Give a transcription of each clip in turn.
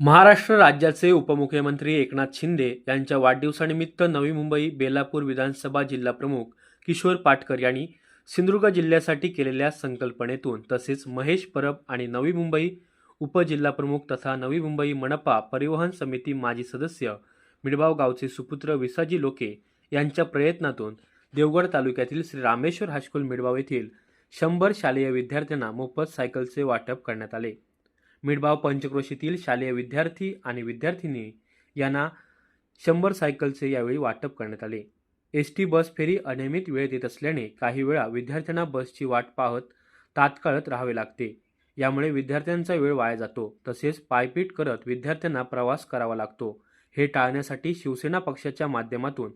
महाराष्ट्र राज्याचे उपमुख्यमंत्री एकनाथ शिंदे यांच्या वाढदिवसानिमित्त नवी मुंबई बेलापूर विधानसभा जिल्हाप्रमुख किशोर पाटकर यांनी सिंधुदुर्ग जिल्ह्यासाठी केलेल्या संकल्पनेतून तसेच महेश परब आणि नवी मुंबई उपजिल्हाप्रमुख तथा नवी मुंबई मनपा परिवहन समिती माजी सदस्य मिडबाव गावचे सुपुत्र विसाजी लोके यांच्या प्रयत्नातून देवगड तालुक्यातील श्री रामेश्वर हायस्कूल मिडबाव येथील शंभर शालेय विद्यार्थ्यांना मोफत सायकलचे वाटप करण्यात आले. मिडबाव पंचक्रोशीतील शालेय विद्यार्थी आणि विद्यार्थिनी यांना शंभर सायकलचे यावेळी वाटप करण्यात आले. एस टी बस फेरी अनियमित वेळेत येत असल्याने काही वेळा विद्यार्थ्यांना बसची वाट पाहत तात्काळत राहावे लागते. यामुळे विद्यार्थ्यांचा वेळ वाया जातो. तसेच पायपीट करत विद्यार्थ्यांना प्रवास करावा लागतो. हे टाळण्यासाठी शिवसेना पक्षाच्या माध्यमातून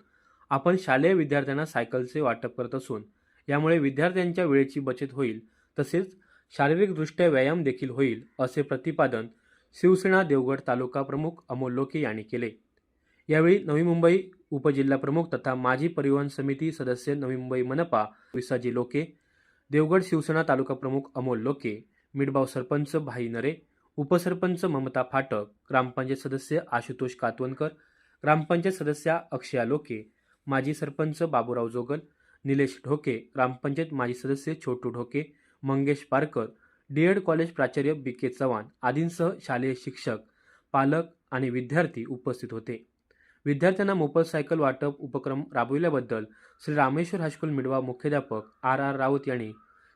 आपण शालेय विद्यार्थ्यांना सायकलचे वाटप करत असून यामुळे विद्यार्थ्यांच्या वेळेची बचत होईल. तसेच शारीरिकदृष्ट्या व्यायाम देखील होईल असे प्रतिपादन शिवसेना देवगड तालुका प्रमुख अमोल लोके यांनी केले. यावेळी नवी मुंबई उपजिल्हाप्रमुख तथा माजी परिवहन समिती सदस्य नवी मुंबई मनपा विसाजी लोके देवगड शिवसेना तालुका प्रमुख अमोल लोके मिडबाव सरपंच भाई नरे उपसरपंच ममता फाटक ग्रामपंचायत सदस्य आशुतोष कातवणकर ग्रामपंचायत सदस्या अक्षया लोके माजी सरपंच बाबूराव जोगल निलेश ढोके ग्रामपंचायत माजी सदस्य Chhotu Dhoke Mangesh Parkar D Ed college प्राचार्य बी के चव्हाण आदींसह शालेय शिक्षक पालक आणि विद्यार्थी उपस्थित होते. विद्यार्थ्यांना मोफत सायकल वाटप उपक्रम राबविल्याबद्दल श्री रामेश्वर हायस्कूल मिडवा मुख्याध्यापक आर आर राऊत यांनी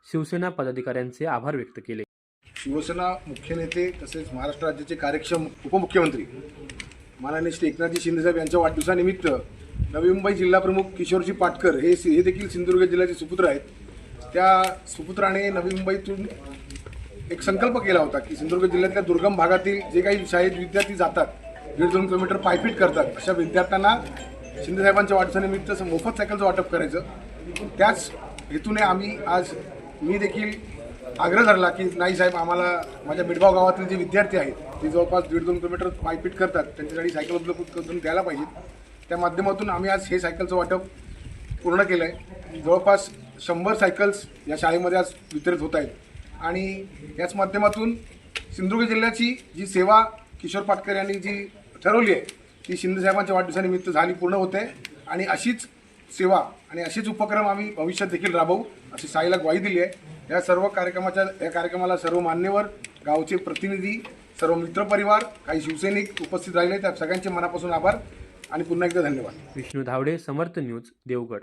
शिवसेना पदाधिकाऱ्यांचे आभार व्यक्त केले. शिवसेना मुख्य नेते तसेच महाराष्ट्र राज्याचे कार्यक्षम उपमुख्यमंत्री माननीय श्री एकनाथजी शिंदेसाहेब यांच्या वाढदिवसानिमित्त नवी मुंबई जिल्हाप्रमुख किशोरजी पाटकर हे हे देखील सिंधुदुर्ग जिल्ह्याचे सुपुत्र आहेत. त्या सुपुत्राने नवी मुंबईतून एक संकल्प केला होता की सिंधुदुर्ग जिल्ह्यातल्या दुर्गम भागातील जे काही शाळेत विद्यार्थी जातात दीड दोन किलोमीटर पायपीट करतात अशा विद्यार्थ्यांना शिंदेसाहेबांच्या वाढदिवसानिमित्त मोफत सायकलचं वाटप करायचं. त्याच हेतूने आम्ही आज मी देखील आग्रह धरला की नाही साहेब आम्हाला माझ्या मिडगाव गावातील जे विद्यार्थी आहेत ते जवळपास दीड दोन किलोमीटर पायपीट करतात त्यांच्यासाठी सायकल उपलब्ध करून द्यायला पाहिजेत. त्या माध्यमातून आम्ही आज हे सायकलचं वाटप पूर्ण केलं आहे जवळपास शंभर सायकल्स या शाळेमध्ये आज वितरित होत आहेत. आणि याच माध्यमातून सिंधुदुर्ग जिल्ह्याची जी सेवा किशोर पाटकर यांनी जी ठरवली आहे ती शिंदेसाहेबांच्या वाढदिवसानिमित्त झाली पूर्ण होते. आणि अशीच सेवा आणि असेच उपक्रम आम्ही भविष्यात देखील राबवू अशी साईला ग्वाही दिली आहे. या सर्व कार्यक्रमाच्या या कार्यक्रमाला सर्व मान्यवर गावचे प्रतिनिधी सर्व मित्रपरिवार काही शिवसैनिक उपस्थित राहिले त्या सगळ्यांचे मनापासून आभार आणि पुन्हा एकदा धन्यवाद. Vishnu Dhawade Samarth news Devgad.